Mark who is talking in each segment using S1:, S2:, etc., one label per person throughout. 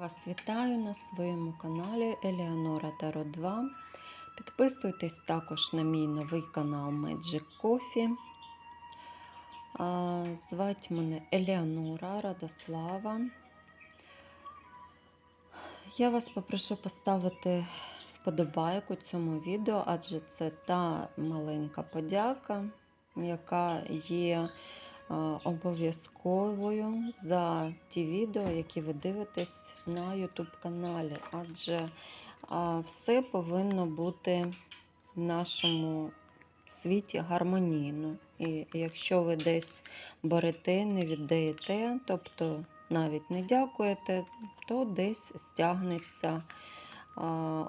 S1: Вас вітаю на своєму каналі Елеонора Таро 2. Підписуйтесь також на мій новий канал Magic Coffee. А, Звать мене Елеонора Радослава. Я вас попрошу поставити вподобайку цьому відео, адже це та маленька подяка, яка є обов'язковою за ті відео, які ви дивитесь на YouTube каналі. Адже все повинно бути в нашому світі гармонійно. І якщо ви десь берете, не віддаєте, тобто навіть не дякуєте, то десь стягнеться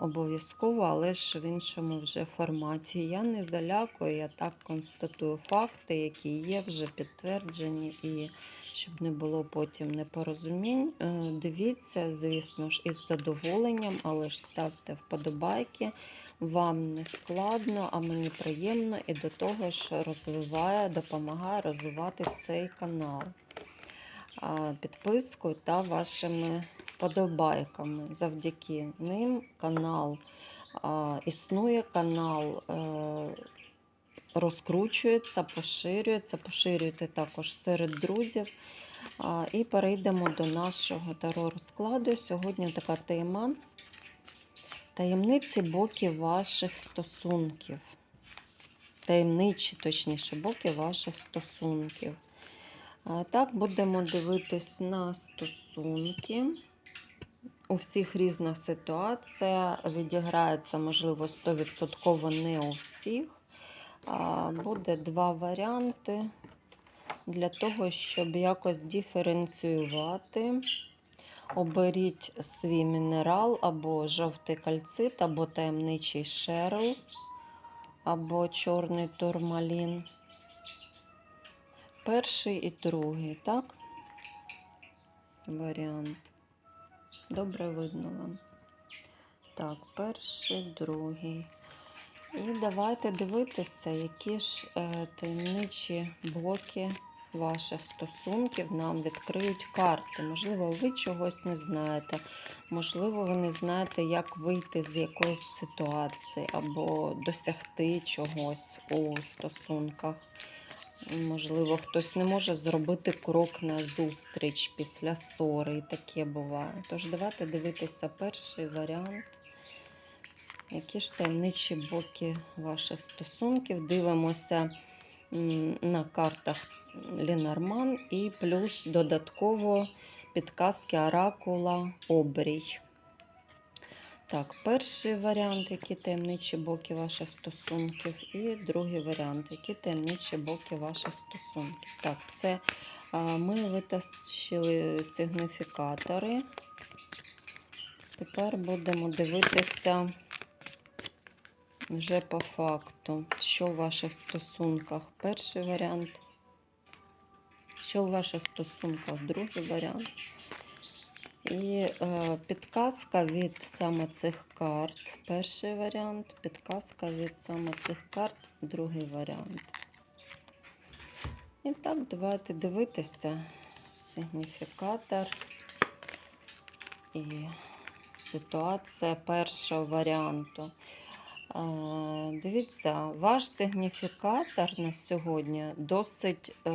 S1: обов'язково, але ж в іншому вже форматі. Я не залякую, я так констатую факти, які є вже підтверджені, і щоб не було потім непорозумінь. е, Дивіться, звісно ж, із задоволенням, але ж ставте вподобайки. Вам не складно, а мені приємно і до того ж розвиває, допомагає розвивати цей канал підпискою та вашими вподобайками. Завдяки ним канал а, існує, канал е, розкручується, поширюється, поширюйте також серед друзів. А, І перейдемо до нашого таро розкладу. Сьогодні така тема таємниці боки ваших стосунків. Таємничі, точніше, боки ваших стосунків. Так, будемо дивитись на стосунки. У всіх різна ситуація. Відіграється, можливо, 100% не у всіх. Буде два варіанти для того, щоб якось диференціювати. Оберіть свій мінерал або жовтий кальцит, або таємничий шерл, або чорний турмалін. Перший і другий, так? Варіант. Добре видно вам. Так, перший, другий. І давайте дивитися, які ж е, таємничі блоки ваших стосунків нам відкриють карти. Можливо, ви чогось не знаєте, можливо, ви не знаєте, як вийти з якоїсь ситуації або досягти чогось у стосунках. Можливо, хтось не може зробити крок на зустріч після ссори, і таке буває. Тож давайте дивитися перший варіант. Які ж таємничі боки ваших стосунків? Дивимося на картах Лінарман і плюс додатково підказки Оракула Обрій. Так, перший варіант, які таємничі боки ваших стосунків, і другий варіант, які таємничі боки ваших стосунків. Так, це ми витащили сигніфікатори. Тепер будемо дивитися вже по факту, що в ваших стосунках. Перший варіант. Що в ваших стосунках, другий варіант. І е, підказка від саме цих карт. Перший варіант, підказка від саме цих карт, другий варіант. І так, давайте дивитися сигніфікатор і ситуація першого варіанту. Е, Дивіться, ваш сигніфікатор на сьогодні досить е,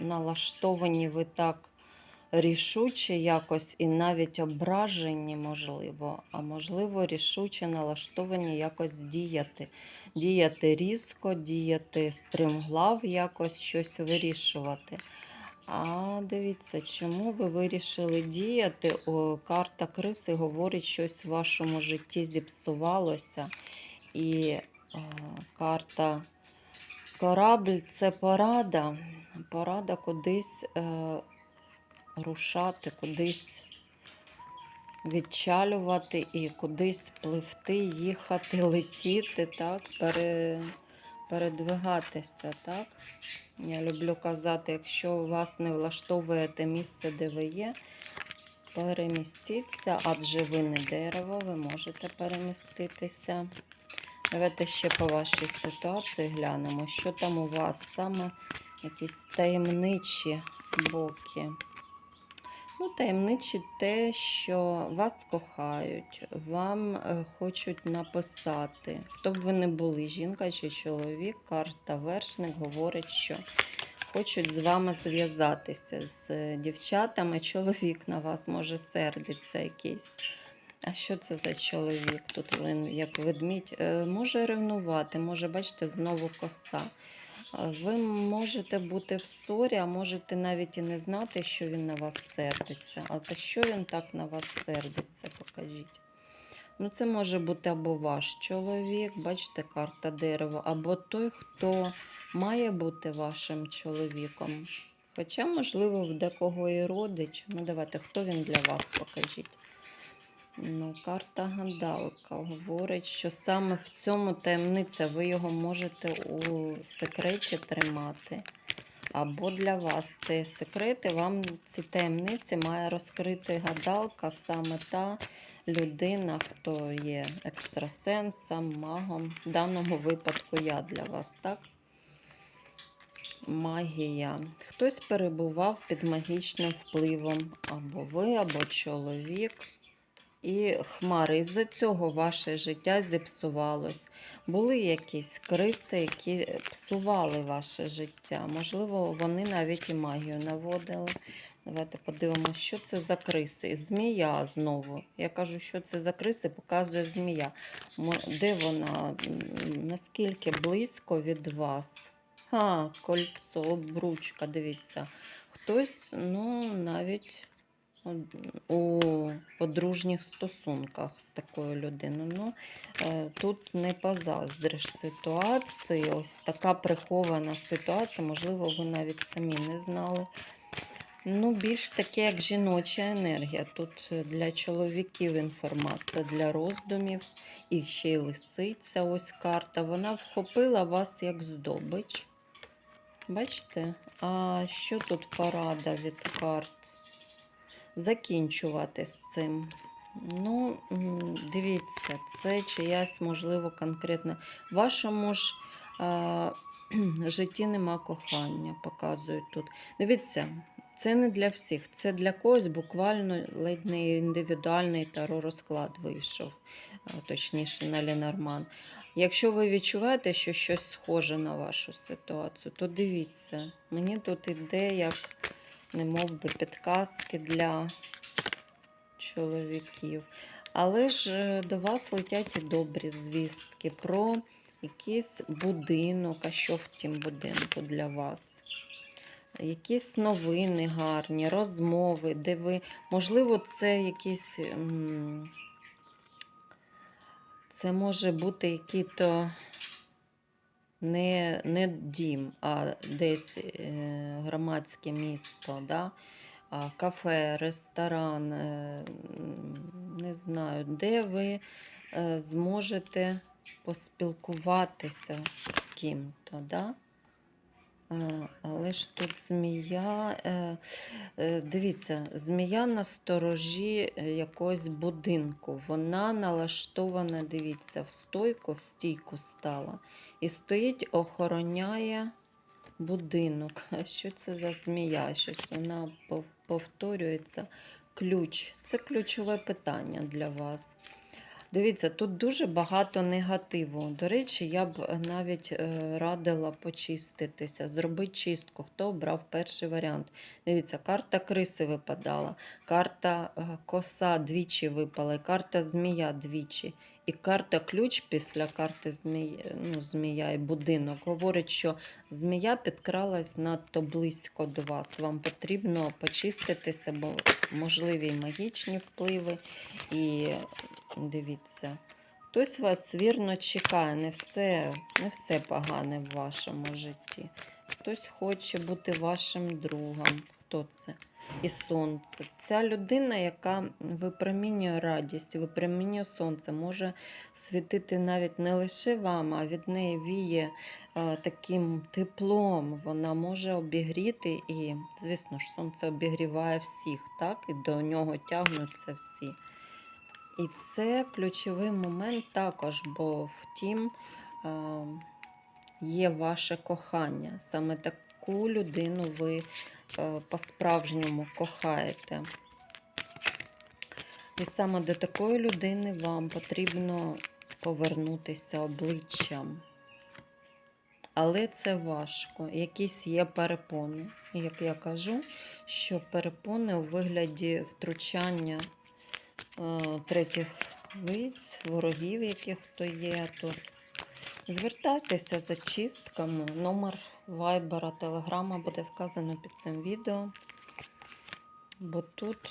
S1: налаштовані ви так рішуче якось і навіть ображені, можливо, а можливо, рішуче налаштовані якось діяти. Діяти різко, діяти стримглав, якось щось вирішувати. А дивіться, чому ви вирішили діяти? О, карта криси говорить, щось в вашому житті зіпсувалося. І е, карта корабль це порада. Порада кудись е, рушати, кудись відчалювати і кудись пливти, їхати, летіти, так, пере, передвигатися. так. Я люблю казати, якщо вас не влаштовує те місце, де ви є, перемістіться, адже ви не дерево, ви можете переміститися. Давайте ще по вашій ситуації глянемо, що там у вас саме якісь таємничі боки. Ну, таємничі те, що вас кохають, вам е, хочуть написати. Хто б ви не були, жінка чи чоловік, карта вершник говорить, що хочуть з вами зв'язатися з е, дівчатами. Чоловік на вас може сердиться якийсь. А що це за чоловік? Тут він як ведмідь. Е, Може ревнувати, може, бачите, знову коса. Ви можете бути в ссорі, а можете навіть і не знати, що він на вас сердиться. А за що він так на вас сердиться? Покажіть. Ну, це може бути або ваш чоловік, бачите, карта дерева, або той, хто має бути вашим чоловіком. Хоча, можливо, в декого і родич. Ну, давайте, хто він для вас, покажіть. Ну, карта гадалка говорить, що саме в цьому таємниця ви його можете у секреті тримати. Або для вас це секрети, вам ці таємниці має розкрити гадалка, саме та людина, хто є екстрасенсом, магом. В даному випадку я для вас, так? Магія. Хтось перебував під магічним впливом, або ви, або чоловік. І хмари. Із-за цього ваше життя зіпсувалось. Були якісь криси, які псували ваше життя. Можливо, вони навіть і магію наводили. Давайте подивимося, що це за криси. Змія знову. Я кажу, що це за криси, показує змія. Де вона? Наскільки близько від вас? Ха, кольцо, обручка, дивіться. Хтось, ну, навіть у подружніх стосунках з такою людиною. Ну, е, тут не позаздриш ситуації. Ось така прихована ситуація, можливо, ви навіть самі не знали. Ну, більш таке, як жіноча енергія. Тут е, для чоловіків інформація для роздумів. І ще й лисиця, ось карта. Вона вхопила вас як здобич. Бачите? А що тут порада від карт? Закінчувати з цим. Ну, дивіться, це чиясь, можливо, конкретно. В вашому ж а, житті нема кохання, показують тут. Дивіться, це не для всіх, це для когось буквально ледь не індивідуальний таро розклад вийшов, точніше, на Ленорман. Якщо ви відчуваєте, що щось схоже на вашу ситуацію, то дивіться, мені тут іде як не мов би підказки для чоловіків. Але ж е, до вас летять і добрі звістки про якийсь будинок, а що в тім будинку для вас. Якісь новини гарні, розмови, де ви, можливо, це якісь. Це може бути який-то не, не дім, а десь е, громадське місто, да? кафе, ресторан, е, не знаю, де ви е, зможете поспілкуватися з ким-то. Да? Але ж тут змія, е, е, дивіться, змія на сторожі е, якогось будинку. Вона налаштована, дивіться, в стойку, в стійку стала. І стоїть, охороняє будинок. Що це за змія? Щось вона повторюється. Ключ. Це ключове питання для вас. Дивіться, тут дуже багато негативу. До речі, я б навіть е, радила почиститися, зробити чистку. Хто обрав перший варіант? Dивіться, карта криси випадала, карта е, коса двічі випала, карта змія двічі. І карта ключ після карти змія, ну, змія і будинок говорить, що змія підкралась надто близько до вас. Вам потрібно почиститися, бо можливі магічні впливи. І дивіться, хтось вас вірно чекає, не все, не все погане в вашому житті. Хтось хоче бути вашим другом. Хто це? І сонце. Ця людина, яка випромінює радість, випромінює сонце, може світити навіть не лише вам, а від неї віє е, таким теплом. Вона може обігріти і, звісно ж, сонце обігріває всіх, так? І до нього тягнуться всі. І це ключовий момент також, бо втім е, є ваше кохання. Саме таку людину ви е, по-справжньому кохаєте. І саме до такої людини вам потрібно повернутися обличчям. Але це важко. Якісь є перепони. Як я кажу, що перепони у вигляді втручання третіх лиць, ворогів, яких то є тут. Звертайтеся за чистками. Номер вайбера, телеграма буде вказано під цим відео. Бо тут,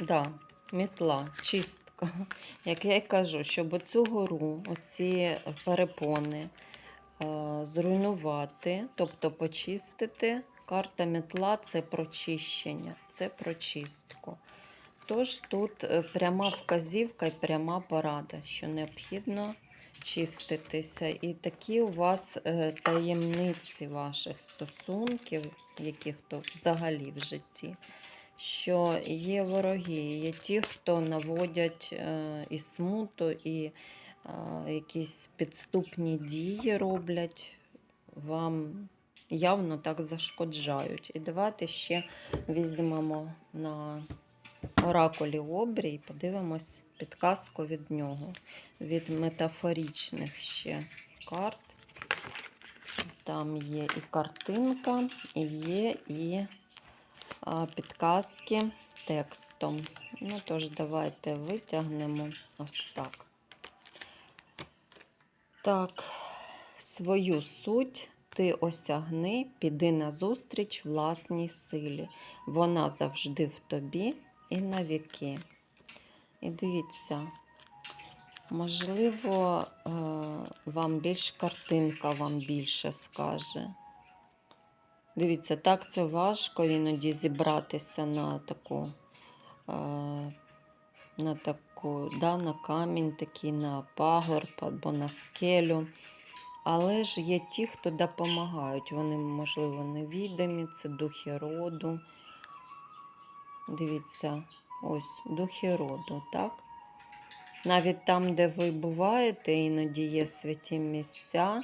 S1: да, мітла, чистка. Як я й кажу, щоб оцю гору, оці перепони е, зруйнувати, тобто почистити. Карта мітла це прочищення, це про чистку. Тож тут е, пряма вказівка і пряма порада, що необхідно чиститися. І такі у вас е, таємниці ваших стосунків, яких то взагалі в житті, що є вороги, є ті, хто наводять е, і смуту, і якісь підступні дії роблять вам. Явно так зашкоджають. І давайте ще візьмемо на оракулі обрій подивимось підказку від нього, від метафорічних ще карт. Там є і картинка, і є і підказки текстом. Ну, тож, давайте витягнемо ось так. Так, свою суть ти осягни, піди назустріч власній силі. Вона завжди в тобі і навіки. І дивіться, можливо, е, вам більш картинка вам більше скаже. Дивіться, так це важко іноді зібратися на таку, е, на таку, да, на камінь, такий, на пагорб або на скелю. Але ж є ті, хто допомагають. Вони, можливо, невідомі, це духи роду. Дивіться, ось духи роду, так? Навіть там, де ви буваєте, іноді є святі місця,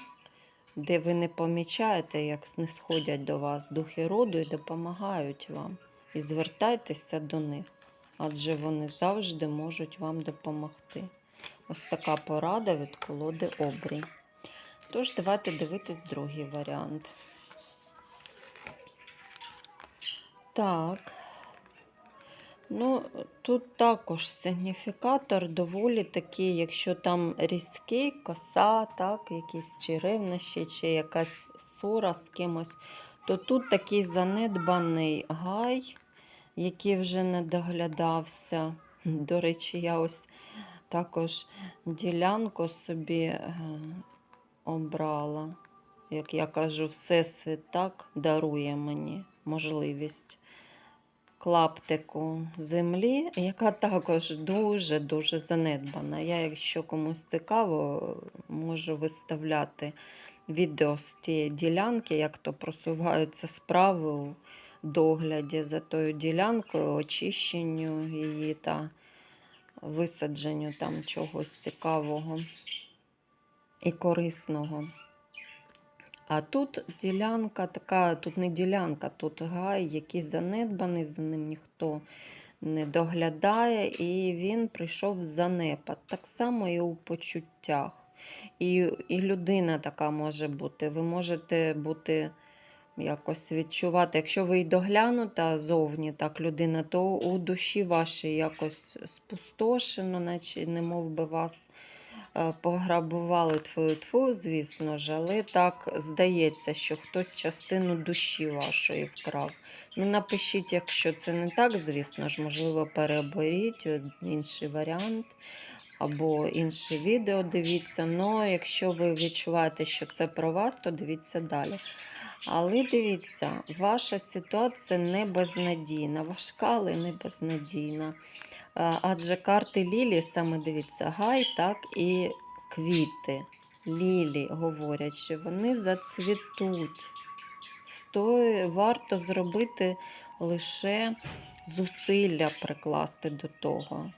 S1: де ви не помічаєте, як снисходять до вас духи роду і допомагають вам. І звертайтеся до них, адже вони завжди можуть вам допомогти. Ось така порада від колоди обрій. Тож, давайте дивитись другий варіант. Так. Ну, тут також сигніфікатор доволі такий, якщо там різкий, коса, так, якісь чи ревнощі, чи якась ссора з кимось, то тут такий занедбаний гай, який вже не доглядався. До речі, я ось також ділянку собі е, обрала. Як я кажу, Всесвіт так дарує мені можливість клаптику землі, яка також дуже-дуже занедбана. Я, якщо комусь цікаво, можу виставляти відео з тієї ділянки, як то просуваються справи у догляді за тою ділянкою, очищенню її та висадженню там чогось цікавого і корисного. А тут ділянка така, тут не ділянка, тут гай, який занедбаний, за ним ніхто не доглядає, і він прийшов в занепад. Так само і у почуттях. І, і людина така може бути. Ви можете бути якось відчувати, якщо ви й доглянута зовні так людина, то у душі вашій якось спустошено, наче не мов би вас пограбували твою твою, звісно ж, але так здається, що хтось частину душі вашої вкрав. Ну, напишіть, якщо це не так, звісно ж, можливо, переберіть е, інший варіант. Або інше відео дивіться, але якщо ви відчуваєте, що це про вас, то дивіться далі. Але дивіться, ваша ситуація не безнадійна, важка, але не безнадійна. Е, Адже карти Лілі, саме дивіться, гай, так і квіти. Лілі говорять, вони зацвітуть. Стої, варто зробити лише зусилля прикласти до того.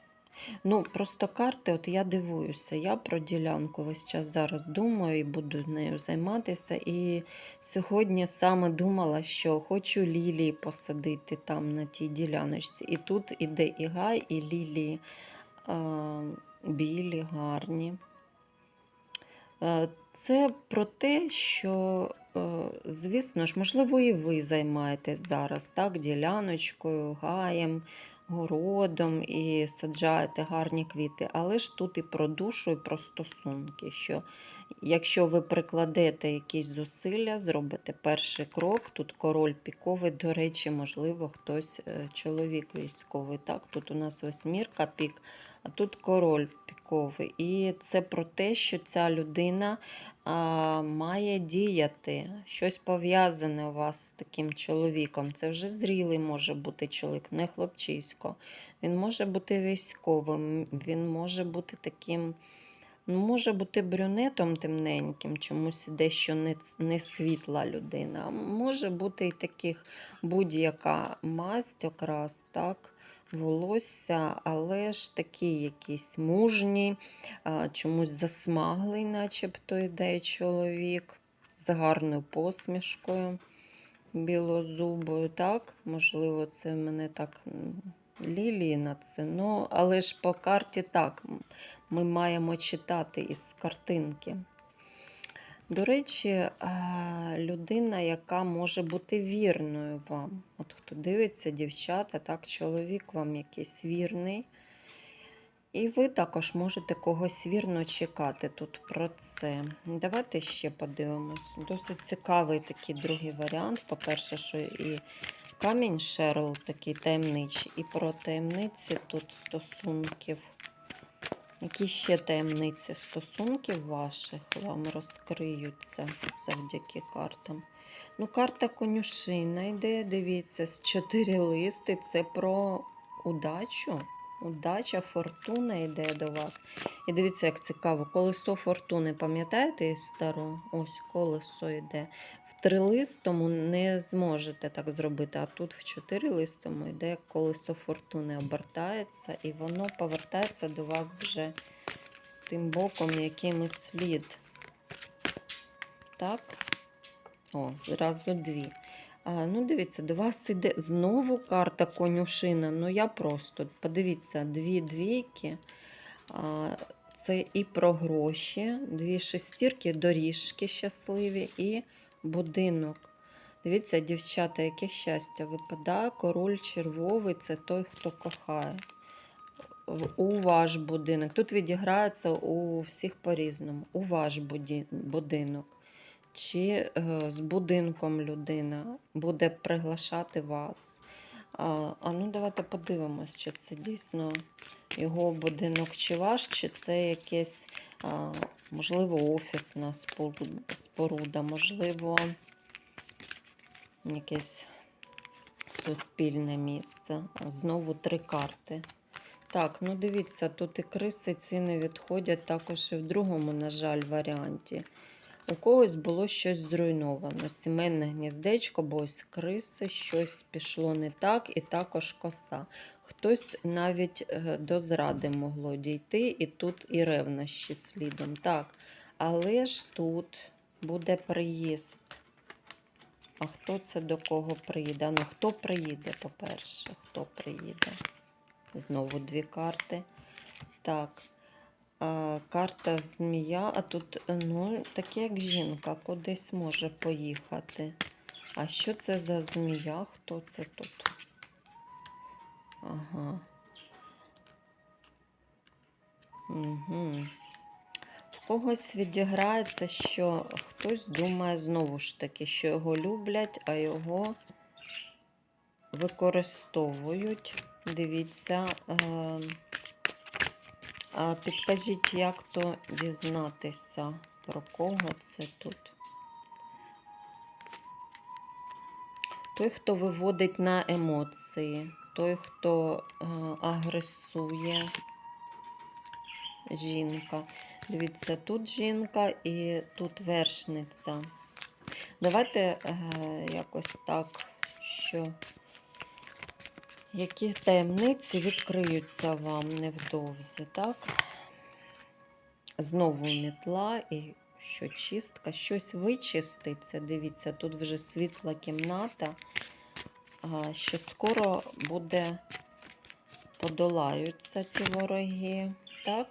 S1: Ну, просто карти, от я дивуюся, я про ділянку весь час зараз думаю і буду нею займатися. І сьогодні саме думала, що хочу лілії посадити там на тій діляночці. І тут іде і гай, і лілії е, білі, гарні. Це про те, що, е, звісно ж, можливо, і ви займаєтесь зараз так, діляночкою, гаєм, городом і саджаєте гарні квіти. Але ж тут і про душу, і про стосунки. Що якщо ви прикладете якісь зусилля, зробите перший крок, тут король піковий, до речі, можливо, хтось е, чоловік військовий. Так, тут у нас восьмірка пік, а тут король піковий. І це про те, що ця людина а, має діяти. Щось пов'язане у вас з таким чоловіком. Це вже зрілий може бути чоловік, не хлопчисько. Він може бути військовим, він може бути таким. Ну, може бути брюнетом темненьким, чомусь дещо не, не світла людина. Може бути і таких будь-яка масть, окрас, так, волосся, але ж такий якийсь мужній, чомусь засмаглий, начебто йде чоловік, з гарною посмішкою білозубою. Так, можливо, це в мене так лілії на це. Ну, але ж по карті так. Ми маємо читати із картинки. До речі, людина, яка може бути вірною вам. От хто дивиться, дівчата, так, чоловік вам якийсь вірний. І ви також можете когось вірно чекати тут про це. Давайте ще подивимось. Досить цікавий такий другий варіант. По-перше, що і камінь Шерл такий таємничий, і про таємниці тут стосунків. Які ще таємниці стосунків ваших вам розкриються завдяки картам? Ну, карта конюшина йде, дивіться, з чотири листи. Це про удачу. Удача, фортуна йде до вас. І дивіться, як цікаво, колесо фортуни, пам'ятаєте із старого? Ось колесо йде. В трилистому не зможете так зробити, а тут в чотирилистому йде колесо фортуни, обертається, і воно повертається до вас вже тим боком, яким слід. Так? О, зразу дві. Ну, дивіться, до вас іде знову карта конюшина. Ну, я просто, подивіться, дві двійки. Це і про гроші, дві шестірки, доріжки щасливі і будинок. Дивіться, дівчата, яке щастя випадає. Король червовий це той, хто кохає. У ваш будинок. Тут відіграється у всіх по-різному. У ваш будинок. Чи е, з будинком людина буде приглашати вас. А, ну давайте подивимось, чи це дійсно його будинок чи ваш, чи це якесь, можливо, офісна споруда, можливо, якесь суспільне місце. Знову три карти. Так, ну дивіться, тут і криси ці не відходять також і в другому, на жаль, варіанті. У когось було щось зруйновано. Сімейне гніздечко, бо ось криси, щось пішло не так, і також коса. Хтось навіть е, до зради могло дійти, і тут і ревнощі слідом. Так, але ж тут буде приїзд. А хто це до кого приїде? Ну, хто приїде, по-перше, хто приїде? Знову дві карти. Так. Карта змія, а тут ну, таке як жінка, кудись може поїхати. А що це за змія? Хто це тут? Ага. Угу. В когось відіграється, що хтось думає знову ж таки, що його люблять, а його використовують. Дивіться. Е- підкажіть, як то дізнатися, про кого це тут? Той, хто виводить на емоції, той, хто е, агресує, жінка. Дивіться, тут жінка і тут вершниця. Давайте е, якось так, що які таємниці відкриються вам невдовзі, так? Знову мітла і що чистка, щось вичиститься. Дивіться, тут вже світла кімната, що скоро буде подолаються ті вороги. Так?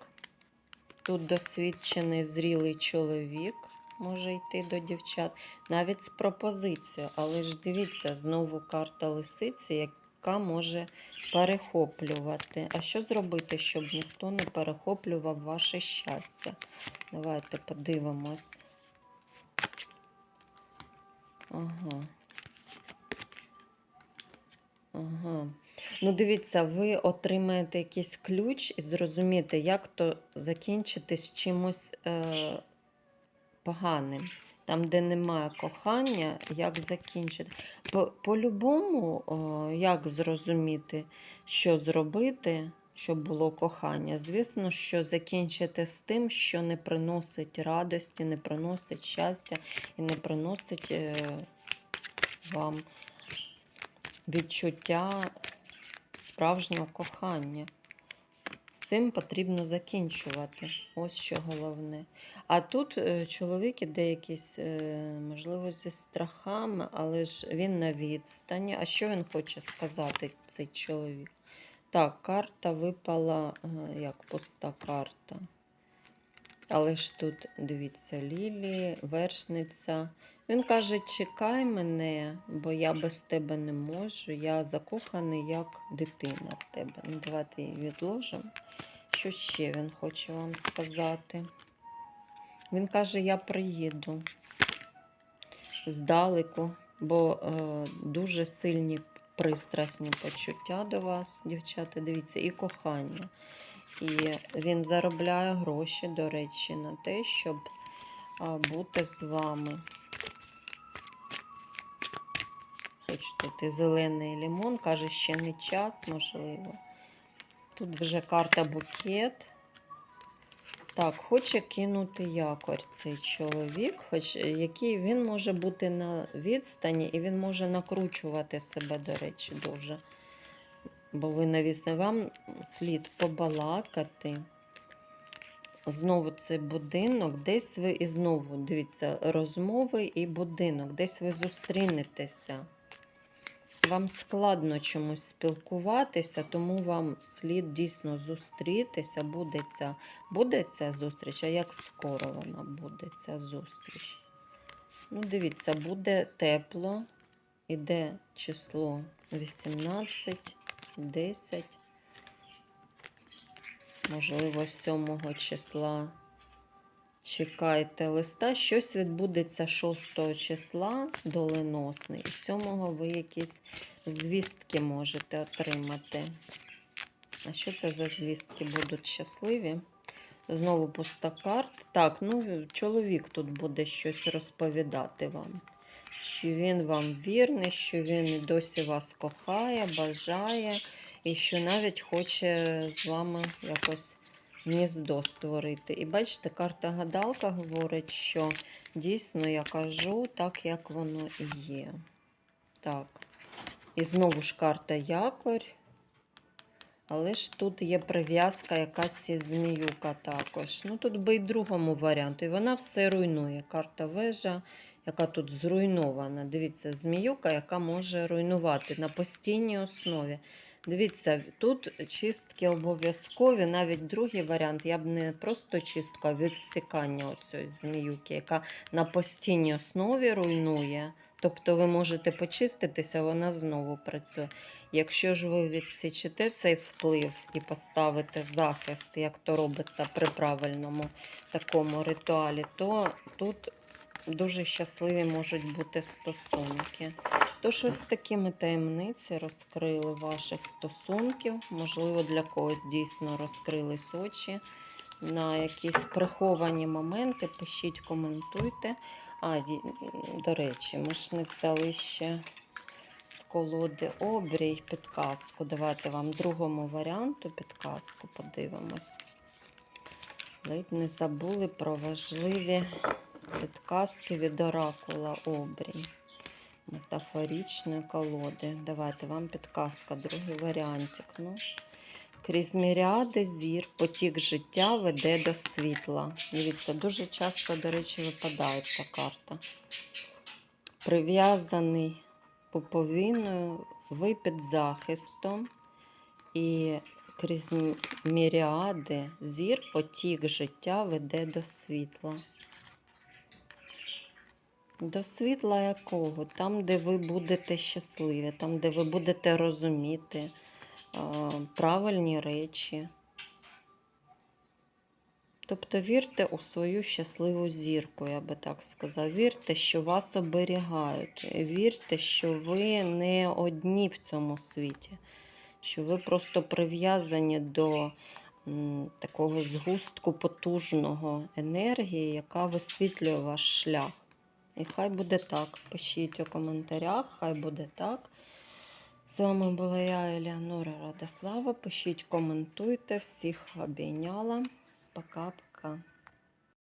S1: Тут досвідчений зрілий чоловік може йти до дівчат, навіть з пропозицією. Але ж дивіться, знову карта лисиці, яка може перехоплювати. А що зробити, щоб ніхто не перехоплював ваше щастя? Давайте подивимось. Ага. Ага. Ну, дивіться, ви отримаєте якийсь ключ і зрозумієте, як то закінчити з чимось е, поганим. Там, де немає кохання, як закінчити. По- По-любому, як зрозуміти, що зробити, щоб було кохання? Звісно, що закінчити з тим, що не приносить радості, не приносить щастя і не приносить е, вам відчуття справжнього кохання. Цим потрібно закінчувати. Ось що головне. А тут е, чоловік іде якийсь, е, можливо, зі страхами, але ж він на відстані. А що він хоче сказати, цей чоловік? Так, карта випала е, як пуста карта. Але ж тут, дивіться, Лілі, вершниця. Він каже: чекай мене, бо я без тебе не можу. Я закоханий як дитина в тебе. Ну, давайте її відложимо. Що ще він хоче вам сказати? Він каже, я приїду здалеку, бо е, дуже сильні пристрасні почуття до вас, дівчата. Дивіться, і кохання. І він заробляє гроші, до речі, на те, щоб бути з вами. Тут і зелений лимон, каже, ще не час, можливо. Тут вже карта букет. Так, хоче кинути якорь цей чоловік, хоч е, який він може бути на відстані, і він може накручувати себе, до речі, дуже. Бо ви навісне вам слід побалакати. Знову цей будинок, десь ви і знову дивіться, розмови і будинок, десь ви зустрінетеся. Вам складно чомусь спілкуватися, тому вам слід дійсно зустрітися. Буде ця, буде ця зустріч, а як скоро вона буде, ця зустріч? Ну, дивіться, буде тепло, іде число 18, 10, можливо, 7 числа. Чекайте листа, щось відбудеться 6 числа доленосний, і 7 ви якісь звістки можете отримати. А що це за звістки будуть щасливі? Знову пуста карта. Так, ну чоловік тут буде щось розповідати вам. Що він вам вірний, що він досі вас кохає, бажає, і що навіть хоче з вами якось гніздо створити. І бачите, карта гадалка говорить, що дійсно я кажу так, як воно і є. Так. І знову ж карта якорь. Але ж тут є прив'язка якась із зміюка також. Ну, тут би і другому варіанту. І вона все руйнує. Карта вежа, яка тут зруйнована. Дивіться, зміюка, яка може руйнувати на постійній основі. Дивіться, тут чистки обов'язкові, навіть другий варіант. Я б не просто чистку, а відсікання оцієї зміюки, яка на постійній основі руйнує. Тобто ви можете почиститися, вона знову працює. Якщо ж ви відсічете цей вплив і поставите захист, як то робиться при правильному такому ритуалі, то тут дуже щасливі можуть бути стосунки. Тож ось такі ми таємниці розкрили ваших стосунків. Можливо, для когось дійсно розкрились очі на якісь приховані моменти. Пишіть, коментуйте. А, до речі, ми ж не взяли ще з колоди обрій підказку. Давайте вам другому варіанту підказку подивимось. Ледь не забули про важливі підказки від оракула обрій. Метафорічної колоди. Давайте вам підказка, другий варіантик. Ну. Крізь міріади зір, потік життя веде до світла. Дивіться, дуже часто, до речі, випадає ця карта. Прив'язаний пуповиною, ви під захистом, і крізь міріади зір потік життя веде до світла. До світла якого? Там, де ви будете щасливі, там, де ви будете розуміти а, правильні речі. Тобто вірте у свою щасливу зірку, я би так сказала. Вірте, що вас оберігають. Вірте, що ви не одні в цьому світі, що ви просто прив'язані до м, такого згустку потужного енергії, яка висвітлює ваш шлях. І хай буде так. Пишіть у коментарях, хай буде так. З вами була я, Еліанора Радослава. Пишіть, коментуйте, всіх обійняла. Пока-пока.